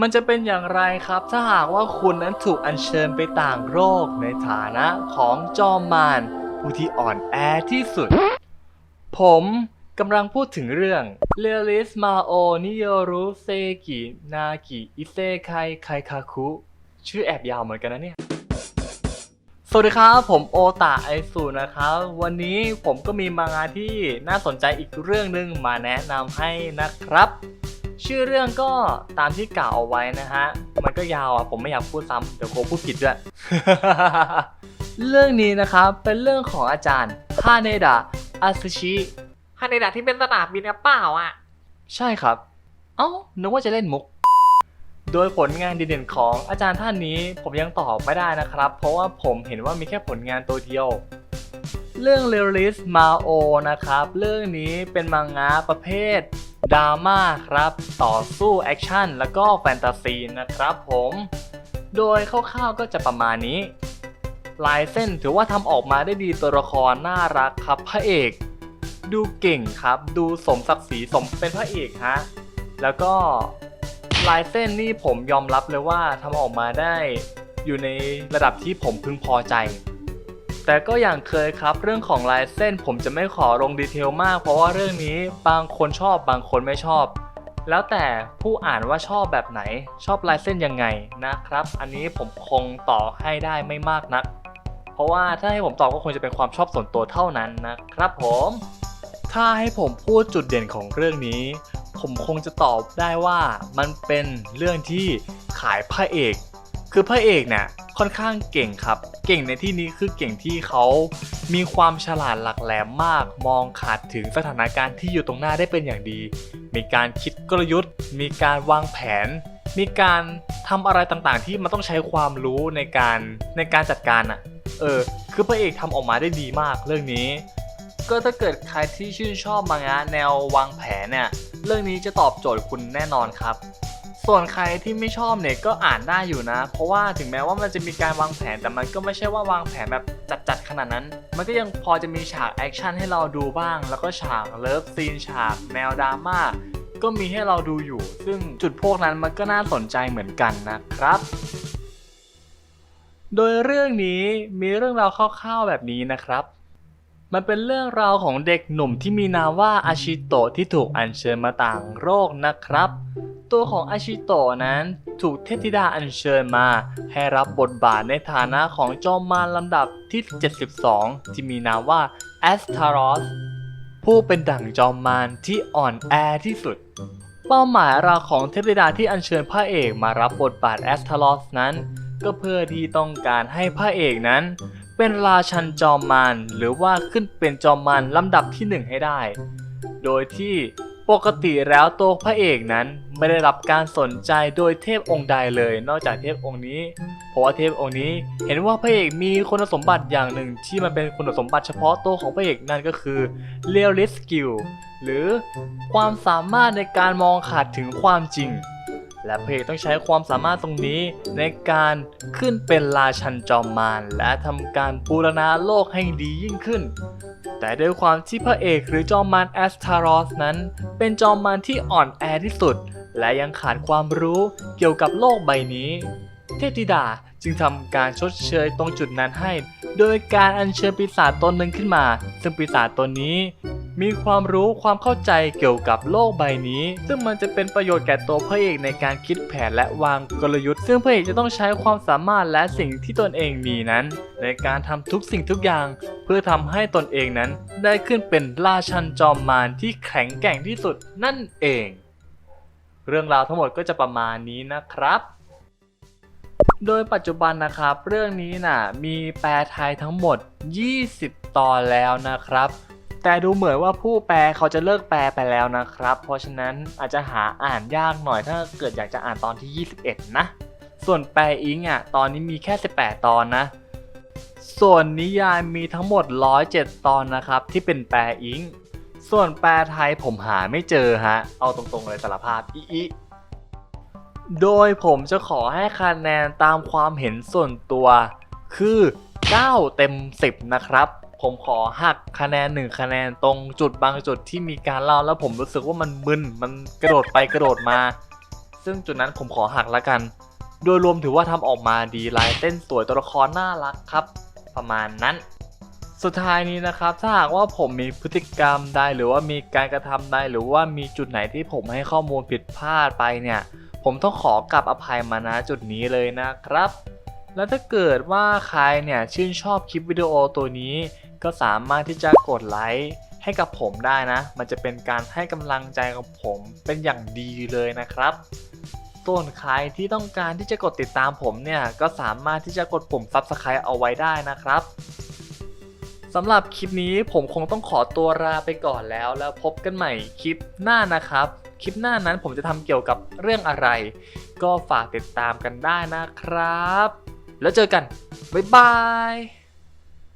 มันจะเป็นอย่างไรครับ ถ้าหากว่าคุณนั้นถูกอัญเชิญไปต่างโลกในฐานะของจอมมารผู้ที่อ่อนแอที่สุด ผมกำลังพูดถึงเรื่องเรลิสมาโอนิโยรุเซกินากิอิเซไคไคคาคุ ชื่อแอบยาวเหมือนกันนะเนี่ย สวัสดีครับ ผมโอตาไอซูนะครับ วันนี้ผมก็มีมางานที่น่าสนใจอีกเรื่องหนึ่งมาแนะนำให้นะครับ ชื่อเรื่องก็ตามที่กล่าวเอาไว้นะฮะ มันก็ยาวอะผมไม่อยากพูดซ้ำเดี๋ยวโคพูดผิดด้วย เรื่องนี้นะครับเป็นเรื่องของอาจารย์ฮาเนดะอาซุชิฮาเนดะที่เป็นสนามบินกระเป๋าอะ ใช่ครับ เอ้านึกว่าจะเล่นมุก โดยผลงานดีเด่นของอาจารย์ท่านนี้ผมยังตอบไม่ได้นะครับ เพราะว่าผมเห็นว่ามีแค่ผลงานตัวเดียวเรื่อง r e a l i s m a o นะครับ เรื่องนี้เป็นมังงะประเภท ดราม่าครับ ต่อสู้แอคชั่นแล้วก็แฟนตาซีนะครับผม โดยคร่าวๆก็จะประมาณนี้ ลายเส้นถือว่าทำออกมาได้ดีตัวละครน่ารักครับพระเอก ดูเก่งครับ ดูสมศักดิ์ศรีสมเป็นพระเอกฮะ แล้วก็ลายเส้นนี่ผมยอมรับเลยว่าทำออกมาได้อยู่ในระดับที่ผมพึงพอใจ แต่ก็อย่างเคยครับ เรื่องของลายเส้นผมจะไม่ขอลงดีเทลมาก เพราะว่าเรื่องนี้บางคนชอบบางคนไม่ชอบ แล้วแต่ผู้อ่านว่าชอบแบบไหน ชอบลายเส้นยังไงนะครับ อันนี้ผมคงต่อให้ได้ไม่มากนัก เพราะว่าถ้าให้ผมตอบก็คงจะเป็นความชอบส่วนตัวเท่านั้นนะครับผม ถ้าให้ผมพูดจุดเด่นของเรื่องนี้ ผมคงจะตอบได้ว่ามันเป็นเรื่องที่ขายพระเอก คือพระเอกเนี่ยค่อนข้างเก่งครับ เก่งในที่นี้คือเก่งที่เขามีความฉลาดหลักแหลมมาก มองขาดถึงสถานการณ์ที่อยู่ตรงหน้าได้เป็นอย่างดี มีการคิดกลยุทธ์ มีการวางแผน มีการทำอะไรต่างๆ ที่มันต้องใช้ความรู้ในการในการจัดการอะเออ คือพระเอกทำออกมาได้ดีมากเรื่องนี้ ก็ถ้าเกิดใครที่ชื่นชอบมังงะแนววางแผนเนี่ย เรื่องนี้จะตอบโจทย์คุณแน่นอนครับ ส่วนใครที่ไม่ชอบเนี่ยก็อ่านได้อยู่นะ เพราะว่าถึงแม้ว่ามันจะมีการวางแผนแต่มันก็ไม่ใช่ว่าวางแผนแบบจัดๆขนาดนั้น มันก็ยังพอจะมีฉากแอคชั่นให้เราดูบ้าง แล้วก็ฉากเลิฟซีนฉากแนวดราม่าก็มีให้เราดูอยู่ ซึ่งจุดพวกนั้นมันก็น่าสนใจเหมือนกันนะครับ โดยเรื่องนี้มีเรื่องราวคร่าวๆแบบนี้นะครับ มันเป็นเรื่องราวของเด็กหนุ่มที่มีนามว่าอาชิโตะที่ถูกอัญเชิญมาต่างโลกนะครับ ตัวของอาชิโตะนั้นถูกเทพธิดาอัญเชิญมา ให้รับบทบาทในฐานะของจอมมารลำดับที่ 72 ที่มีนามว่าแอสทารอสผู้เป็นดั่งจอมมารที่อ่อนแอที่สุด เป้าหมายเราของเทพธิดาที่อัญเชิญพระเอกมารับบทบาทแอสทารอสนั้น ก็เพื่อที่ต้องการให้พระเอกนั้น เป็นราชันจอมมารหรือว่าขึ้นเป็นจอมมารลำดับที่หนึ่งให้ได้ โดยที่ปกติแล้วตัวพระเอกนั้นไม่ได้รับการสนใจโดยเทพองค์ใดเลย นอกจากเทพองค์นี้ เพราะว่าเทพองค์นี้เห็นว่าพระเอกมีคุณสมบัติอย่างหนึ่งที่มันเป็นคุณสมบัติเฉพาะตัวของพระเอกนั่นก็คือ r e a l i s skill หรือความสามารถในการมองขาดถึงความจริง และพระเอกต้องใช้ความสามารถตรงนี้ในการขึ้นเป็นราชันจอมมารและทำการบูรณาโลกให้ดียิ่งขึ้น แต่ด้วยความที่พระเอกหรือจอมมารแอสทารอสนั้น เป็นจอมมารที่อ่อนแอที่สุด และยังขาดความรู้เกี่ยวกับโลกใบนี้ เทพธิดาจึงทำการชดเชยตรงจุดนั้นให้ โดยการอัญเชิญปีศาจตนหนึ่งขึ้นมา ซึ่งปีศาจตนนี้ มีความรู้ความเข้าใจเกี่ยวกับโลกใบนี้ ซึ่งมันจะเป็นประโยชน์แก่ตัวพระเอกในการคิดแผนและวางกลยุทธ์ ซึ่งพระเอกจะต้องใช้ความสามารถและสิ่งที่ตนเองมีนั้น ในการทำทุกสิ่งทุกอย่าง เพื่อทำให้ตนเองนั้น ได้ขึ้นเป็นราชันจอมมารที่แข็งแกร่งที่สุดนั่นเอง เรื่องราวทั้งหมดก็จะประมาณนี้นะครับโดยปัจจุบันนะครับ เรื่องนี้น่ะมีแปลไทยทั้งหมด 20 ตอนแล้วนะครับ แต่ดูเหมือนว่าผู้แปลเขาจะเลิกแปลไปแล้วนะครับ เพราะฉะนั้นอาจจะหาอ่านยากหน่อยถ้าเกิดอยากจะอ่านตอนที่ 21 นะ ส่วนแปลอิงอะตอนนี้มีแค่ 18 ตอนนะ ส่วนนิยายมีทั้งหมด 107 ตอนนะครับ ที่เป็นแปลอิง ส่วนแปลไทยผมหาไม่เจอฮะ เอาตรงๆเลยสารภาพอีอโดยผมจะขอให้คะแนนตามความเห็นส่วนตัวคือ 9 เต็ม 10 นะครับ ผมขอหักคะแนน1คะแนนตรงจุดบางจุดที่มีการเล่าแล้วผมรู้สึกว่ามันมึนมันกระโดดไปกระโดดมา ซึ่งจุดนั้นผมขอหักละกัน โดยรวมถือว่าทำออกมาดีลายเต้นสวยตัวละครน่ารักครับ ประมาณนั้น สุดท้ายนี้นะครับ ถ้าหากว่าผมมีพฤติกรรมใดหรือว่ามีการกระทำใดหรือว่ามีจุดไหนที่ผมให้ข้อมูลผิดพลาดไปเนี่ย ผมต้องขอกลับอภัยมาณจุดนี้เลยนะครับ แล้วถ้าเกิดว่าใครเนี่ยชื่นชอบคลิปวิดีโอตัวนี้ ก็สามารถที่จะกดไลค์ให้กับผมได้นะ มันจะเป็นการให้กำลังใจกับผมเป็นอย่างดีเลยนะครับ ส่วนใครที่ต้องการที่จะกดติดตามผมเนี่ย ก็สามารถที่จะกดปุ่ม Subscribe เอาไว้ได้นะครับสำหรับคลิปนี้ผมคงต้องขอตัวลาไปก่อนแล้ว แล้วพบกันใหม่คลิปหน้านะครับ คลิปหน้านั้นผมจะทำเกี่ยวกับเรื่องอะไร ก็ฝากติดตามกันได้นะครับ แล้วเจอกัน บ๊ายบาย